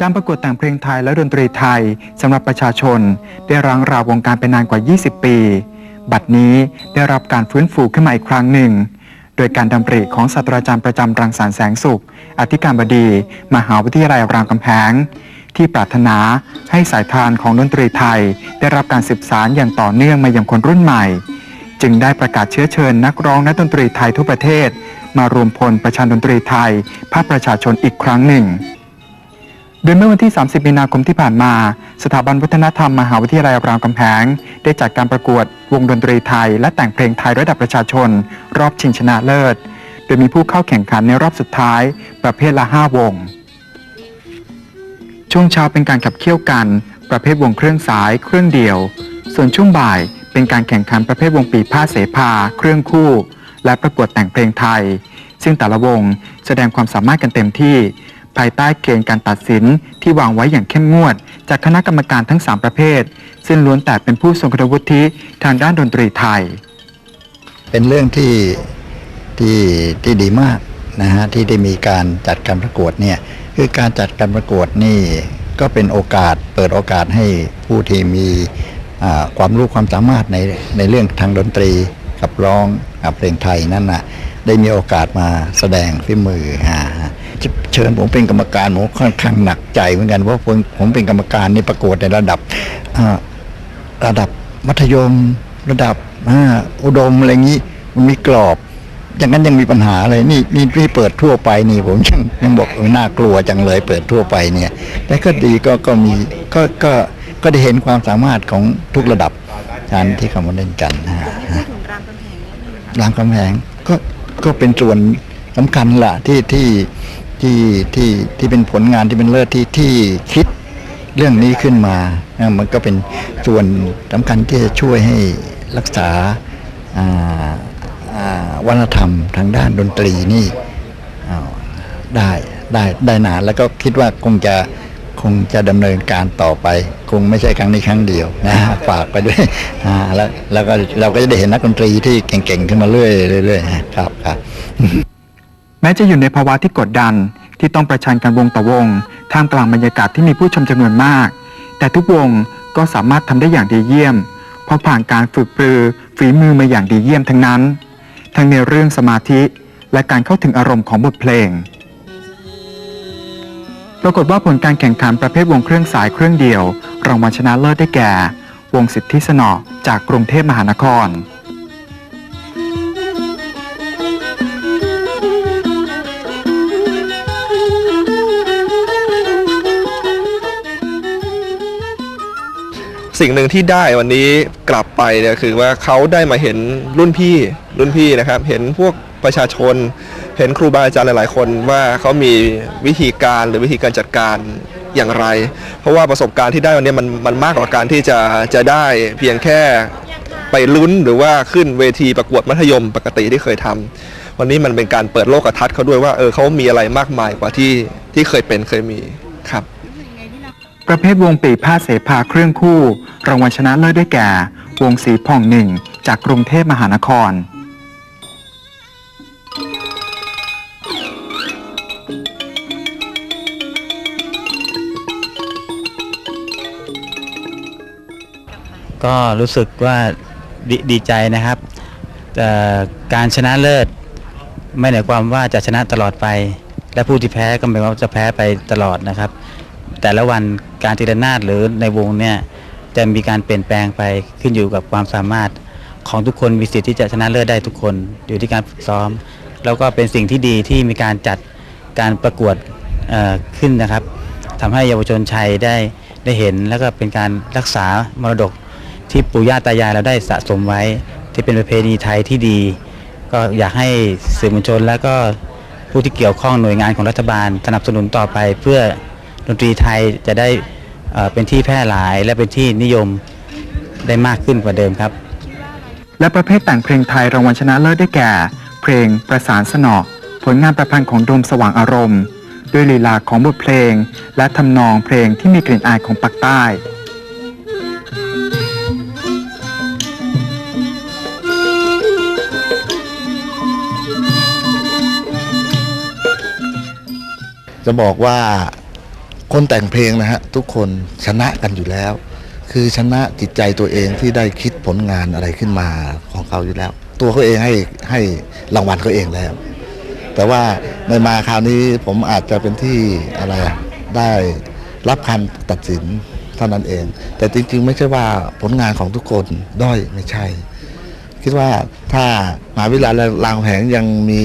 การประกวดแต่งเพลงไทยและดนตรีไทยสำหรับประชาชน ได้รังราวงการไปนานกว่า 20 ปี บัดนี้ได้รับการฟื้นฟูขึ้นมาอีกครั้งหนึ่ง โดยการดำริของศาสตราจารย์ประจำรังสรรค์แสงสุข อธิการบดี มหาวิทยาลัยรามคำแหงที่ปรารถนาให้สายทานของดนตรีไทย ได้รับการสืบสานอย่างต่อเนื่องมายังคนรุ่นใหม่ จึงได้ประกาศเชื้อเชิญนักร้องนักดนตรีไทยทั่วประเทศ มารวมพลประชันดนตรีไทย ภาคประชาชนอีกครั้งหนึ่ง ดยเมื่อวันที่ 30 มีนาคมที่ผ่านมา สถาบันวัฒนธรรมมหาวิทยาลัยรามคำแหงได้จัดการประกวดวงดนตรีไทย และแต่งเพลงไทยระดับประชาชน รอบชิงชนะเลิศ โดยมีผู้เข้าแข่งขันในรอบสุดท้าย ประเภทละ 5 วง ช่วงเช้าเป็นการขับเคี่ยวกัน ประเภทวงเครื่องสาย เครื่องเดี่ยว ส่วนช่วงบ่ายเป็นการแข่งขันประเภทวงปีพาเสภา เครื่องคู่ และประกวดแต่งเพลงไทย ซึ่งแต่ละวงแสดงความสามารถกันเต็มที่ ภายใต้เกณฑ์การตัดสินที่วางไว้อย่างเข้มงวด จากคณะกรรมการทั้ง 3 ประเภท ซึ่งล้วนแต่เป็นผู้ทรงคุณวุฒิทางด้านดนตรีไทย เป็นเรื่องที่ที่ที่ดีมากนะฮะที่ได้มีการจัดการประกวดเนี่ยคือการจัดการประกวดนี่ก็เป็นโอกาสเปิดโอกาสให้ผู้ที่มีความรู้ความสามารถในในเรื่องทางดนตรีกับร้องกับเพลงไทยนั่นน่ะ ได้มีโอกาสมาแสดงฝีมือฮะจะเชิญผมเป็นกรรมการผมค่อนข้างหนักใจเหมือนกันเพราะผมผมเป็นกรรมการนี่ประกวดในระดับอ่าระดับมัธยม ระดับอ่าอุดมอะไรอย่างนี้มันมีกรอบ อย่างนั้นยังมีปัญหาเลยนี่นี่ที่เปิดทั่วไปนี่ผมยังยังบอกเออน่ากลัวจังเลย เปิดทั่วไปเนี่ยแต่ก็ดีก็ก็มีก็ก็ก็ได้เห็นความสามารถของทุกระดับการที่เขามาเล่นกันนะฮะถึงรามคำแหงนิดนึงรามคำแหงก็ ก็เป็นส่วนสำคัญละที่ที่ที่ที่ที่เป็นผลงานที่เป็นเลิศที่ที่คิดเรื่องนี้ขึ้นมานะมันก็เป็นส่วนสำคัญที่จะช่วยให้รักษาวัฒนธรรมทางด้านดนตรีนี่ได้ได้ได้นานแล้วก็คิดว่าคงจะ คงจะดำเนินการต่อไป คงไม่ใช่ครั้งนี้ครั้งเดียวนะฮะฝากไปด้วยอ่าแล้วแล้วก็เราก็จะได้เห็นนักดนตรีที่เก่งๆขึ้นมาเรื่อยๆเรื่อยๆครับครับแม้จะอยู่ในภาวะที่กดดันที่ต้องประชันกันวงต่อวงท่ามกลางบรรยากาศที่มีผู้ชมจำนวนมาก แต่ทุกวงก็สามารถทำได้อย่างดีเยี่ยม เพราะผ่านการฝึกปรือ ฝีมือมาอย่างดีเยี่ยมทั้งนั้น ทั้งในเรื่องสมาธิและการเข้าถึงอารมณ์ของบทเพลงป รากฏว่าผลการแข่งขันประเภทวงเครื่องสายเครื่องเดียว รางวัลชนะเลิศได้แก่ วงสิทธิสนอจากกรุงเทพมหานคร สิ่งหนึ่งที่ได้วันนี้กลับไปเนี่ยคือว่าเขาได้มาเห็นรุ่นพี่รุ่นพี่นะครับ เห็นพวกประชาชน เห็นครูบาอาจารย์หลาย ๆ คนว่าเขามีวิธีการหรือวิธีการจัดการอย่างไร เพราะว่าประสบการณ์ที่ได้วันนี้มันมันมากกว่าการที่จะจะได้เพียงแค่ไปลุ้นหรือว่าขึ้นเวทีประกวดมัธยมปกติที่เคยทำวันนี้มันเป็นการเปิดโลกทัศน์เขาด้วยว่าเออเขามีอะไรมากมายกว่าที่ที่เคยเป็นเคยมีครับ ประเภทวงปีพาเสภาเครื่องคู่ รางวัลชนะเลิศได้แก่ วงสีผ่องหนึ่งจากกรุงเทพมหานคร ก็รู้สึกว่าดดีใจนะครับการชนะเลิศ ไม่หมายความว่าจะชนะตลอดไป และผู้ที่แพ้ก็หมายความว่าจะแพ้ไปตลอดนะครับ แต่ละวันการทีละนาดหรือในวงเนี่ยจะมีการเปลี่ยนแปลงไปขึ้นอยู่กับความสามารถของทุกคนมีสิทธิ์ที่จะชนะเลิศได้ทุกคนอยู่ที่การฝึกซ้อม แล้วก็เป็นสิ่งที่ดีที่มีการจัดการประกวดขึ้นนะครับทำให้เยาวชนชัยได้ได้เห็น แล้วก็เป็นการรักษามรดก ที่ปู่ย่าตายายเราได้สะสมไว้ ที่เป็นประเพณีไทยที่ดี ก็อยากให้สื่อมวลชนและก็ผู้ที่เกี่ยวข้องหน่วยงานของรัฐบาล สนับสนุนต่อไป เพื่อดนตรีไทยจะได้เป็นที่แพร่หลายและเป็นที่นิยมได้มากขึ้นกว่าเดิมครับ และประเภทแต่งเพลงไทยรางวัลชนะเลิศได้แก่ เพลงประสานสนอผลงานประพันธ์ของโดมสว่างอารมณ์ ด้วยลีลาของบทเพลง และทำนองเพลงที่มีกลิ่นอายของปากใต้ จะบอกว่าคนแต่งเพลงนะฮะทุกคนชนะกันอยู่แล้ว คือชนะจิตใจตัวเองที่ได้คิดผลงานอะไรขึ้นมาของเขาอยู่แล้ว ตัวเขาเองให้ให้รางวัลเขาเองแล้ว แต่ว่าในมาคราวนี้ผมอาจจะเป็นที่อะไรอะได้รับคำตัดสินเท่านั้นเอง แต่จริงๆ ไม่ใช่ว่าผลงานของทุกคนด้อยไม่ใช่ คิดว่าถ้ามหาวิทยาลัยรามคำแหงยังมี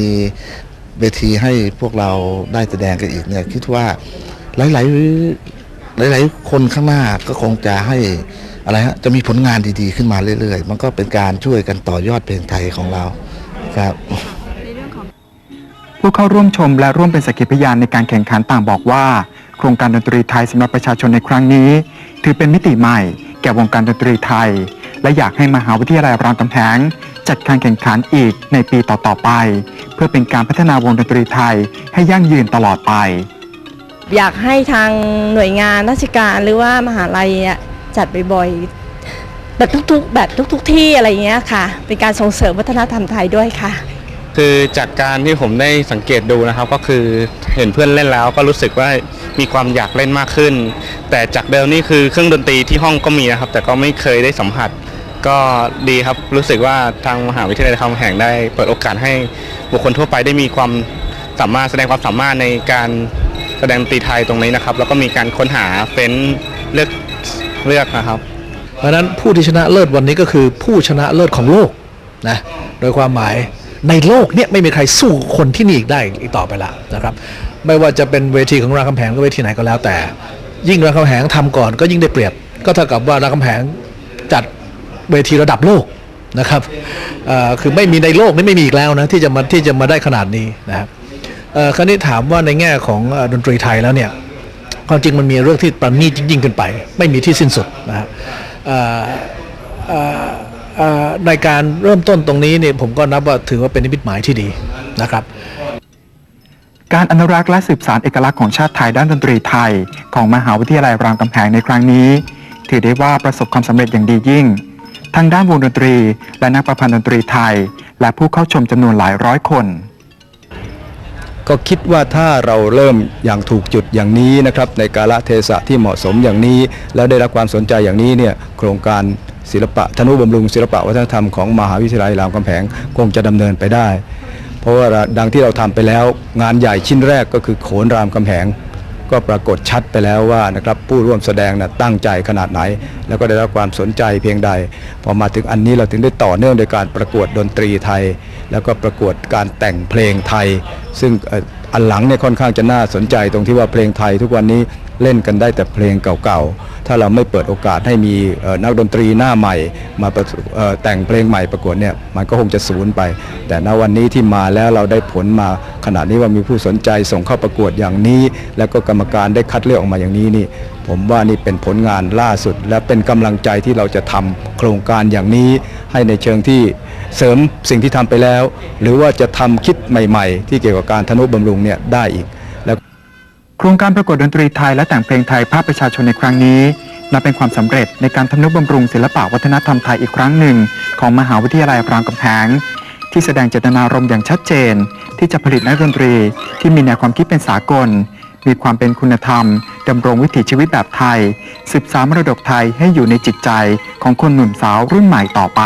เวทีให้พวกเราได้แสดงกันอีกเนี่ยคิดว่าหลาย ๆ หลาย ๆ คนข้างหน้าก็คงจะให้อะไรฮะจะมีผลงานดีๆ ขึ้นมาเรื่อย ๆ มันก็เป็นการช่วยกันต่อยอดเพลงไทยของเราครับผู้เข้าร่วมชมและร่วมเป็นสักขีพยานในการแข่งขันต่างบอกว่า โครงการดนตรีไทยสำหรับประชาชนในครั้งนี้ ถือเป็นมิติใหม่ แก่วงการดนตรีไทย และอยากให้มหาวิทยาลัยรามคำแหง จัดการแข่งขันอีกในปีต่อๆไป เพื่อเป็นการพัฒนาวงดนตรีไทยให้ยั่งยืนตลอดไป อยากให้ทางหน่วยงานราชการหรือว่ามหาลัยอะจัดบ่อยๆแบบทุกๆ แบบทุก ๆ ที่อะไรอย่างเงี้ยค่ะ เป็นการส่งเสริมวัฒนธรรมไทยด้วยค่ะ คือจากการที่ผมได้สังเกตดูนะครับก็คือเห็นเพื่อนเล่นแล้วก็รู้สึกว่ามีความอยากเล่นมากขึ้น แต่จากเดิมนี่คือเครื่องดนตรีที่ห้องก็มีนะครับ แต่ก็ไม่เคยได้สัมผัส ก็ดีครับรู้สึกว่าทางมหาวิทยาลัยรามคำแห่งได้เปิดโอกาสให้บุคคลทั่วไปได้มีความสามารถแสดงความสามารถในการแสดงดนตรีไทยตรงนี้นะครับ แล้วก็มีการค้นหาเฟ้นเลือกเลือกนะครับ เพราะฉะนั้นผู้ที่ชนะเลิศวันนี้ก็คือผู้ชนะเลิศของโลกนะโดยความหมายในโลกเนี่ยไม่มีใครสู้คนที่นี่อีกได้อีกต่อไปละนะครับไม่ว่าจะเป็นเวทีของรามคำแหงหรือเวทีไหนก็แล้วแต่ ยิ่งรามคำแหงทำก่อนก็ยิ่งได้เปรียบ ก็เท่ากับว่ารามคำแหงจัด เวทีระดับโลกนะครับคือไม่มีในโลกนี้ไม่มีอีกแล้วนะที่จะมาที่จะมาได้ขนาดนี้นะครับคราวนี้ถามว่าในแง่ของดนตรีไทยแล้วเนี่ยความจริงมันมีเรื่องที่ประณีตยิ่งขึ้นไป ไม่มีที่สิ้นสุดนะฮะเอ่อเอ่อเอ่อในการเริ่มต้นตรงนี้เนี่ยผมก็นับว่าถือว่าเป็นนิมิตหมายที่ดีนะครับการอนุรักษ์และสืบสานเอกลักษณ์ของชาติไทยด้านดนตรีไทย ของมหาวิทยาลัยรามคำแหงในครั้งนี้ ถือได้ว่าประสบความสำเร็จอย่างดียิ่ง ทั้งด้านวงดนตรี และนักประพันธ์ดนตรีไทย และผู้เข้าชมจำนวนหลายร้อยคนก็คิดว่าถ้าเราเริ่มอย่างถูกจุดอย่างนี้นะครับในกาลเทศะที่เหมาะสมอย่างนี้ แล้วได้รับความสนใจอย่างนี้เนี่ยโครงการศิลปะธนุบำรุงศิลปะวัฒนธรรมของมหาวิทยาลัยรามคำแหงคงจะดำเนินไปได้ เพราะว่าดังที่เราทำไปแล้วงานใหญ่ชิ้นแรกก็คือโขนรามคำแหง ก็ปรากฏชัดไปแล้วว่านะครับผู้ร่วมแสดงนะตั้งใจขนาดไหน แล้วก็ได้รับความสนใจเพียงใด พอมาถึงอันนี้เราถึงได้ต่อเนื่องโดยการประกวดดนตรีไทย แล้วก็ประกวดการแต่งเพลงไทย ซึ่งอันหลังเนี่ยค่อนข้างจะน่าสนใจตรงที่ว่าเพลงไทยทุกวันนี้ เล่นกันได้แต่เพลงเก่าๆ ถ้าเราไม่เปิดโอกาสให้มีนักดนตรีหน้าใหม่ มาแต่งเพลงใหม่ประกวดเนี่ยมันก็คงจะสูญไป แต่ณวันนี้ที่มาแล้วเราได้ผลมาขนาดนี้ว่ามีผู้สนใจส่งเข้าประกวดอย่างนี้ แล้วก็กรรมการได้คัดเลือกออกมาอย่างนี้นี่ ผมว่านี่เป็นผลงานล่าสุด และเป็นกำลังใจที่เราจะทำโครงการอย่างนี้ ให้ในเชิงที่เสริมสิ่งที่ทำไปแล้ว หรือว่าจะทำคิดใหม่ ๆ ที่เกี่ยวกับการทนุบำรุงเนี่ยได้อีก ครงการประกวดดนตรีไทยและแต่งเพลงไทยภาพประชาชนในครั้งนี้นับเป็นความสำเร็จในการทำนุบำรุงศิลปะวัฒนธรรมไทยอีกครั้งหนึ่ง ของมหาวิทยาลัยรามคำแหงที่แสดงเจตนารมณ์อย่างชัดเจน ที่จะผลิตนักดนตรีที่มีแนวความคิดเป็นสากล มีความเป็นคุณธรรมดำรงวิถีชีวิตแบบไทยสืบสานมรดกไทยให้อยู่ในจิตใจของคนหนุ่มสาวรุ่นใหม่ต่อไป